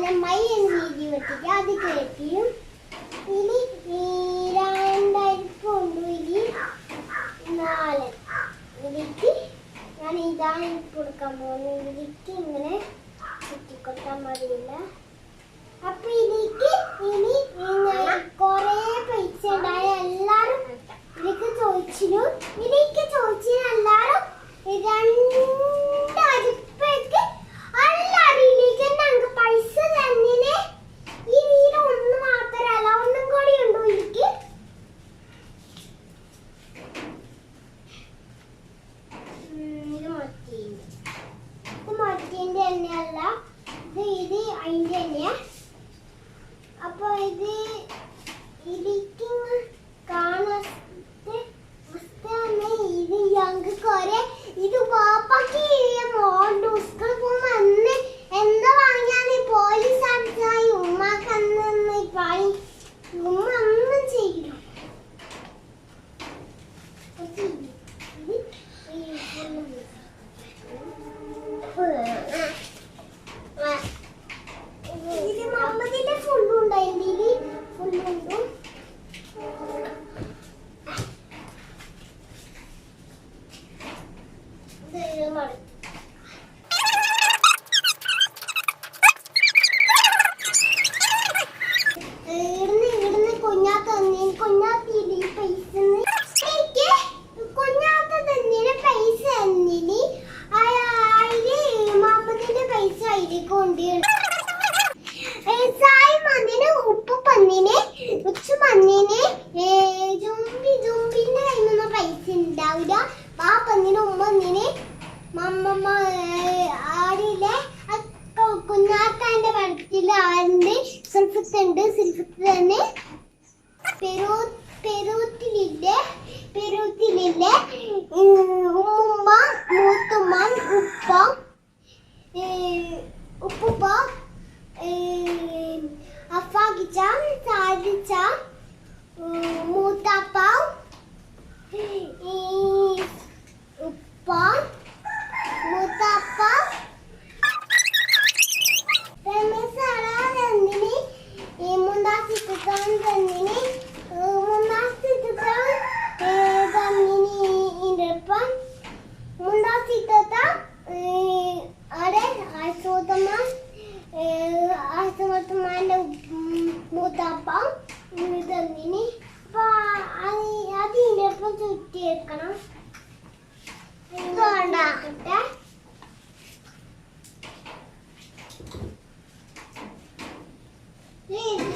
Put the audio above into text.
അലമ്മൈ എന്ന രീതി വെച്ചിട്ട് അത് കേട്ടിയും ഇനി രണ്ടായിരത്തി ഇനി നാല് ഇതിക്ക് ഞാൻ ഇതാണ് എനിക്ക് കൊടുക്കാൻ പോകുന്നത്. ഇതിക്ക് ഇങ്ങനെ ചുറ്റിക്കൊടുക്കാൻ മതിയില്ല. അപ്പൊ ഇതിക്ക് ഇനി ഇതിൽ ആറിന്റെ സൽഫത്ത് ഉണ്ട് സൽഫത്ത് തന്നെ പെരൂ പെരൂത്തിലില്ലേ? പെരൂത്തിലില്ലേ? ഉമ്മുമ്മ മൂത്തുമ്മ ഉപ്പ ഉപ്പുപ്പ അഫാഖിച്ച സാധിച്ച മൂത്താപ്പ ഈ ഊത്തപ്പം ഉഴുതന്നിന് അപ്പോൾ അതിന്റെ ഒപ്പം ചുറ്റിയേക്കണം. ഇതുകൊണ്ടാക്കട്ടെ ഇത്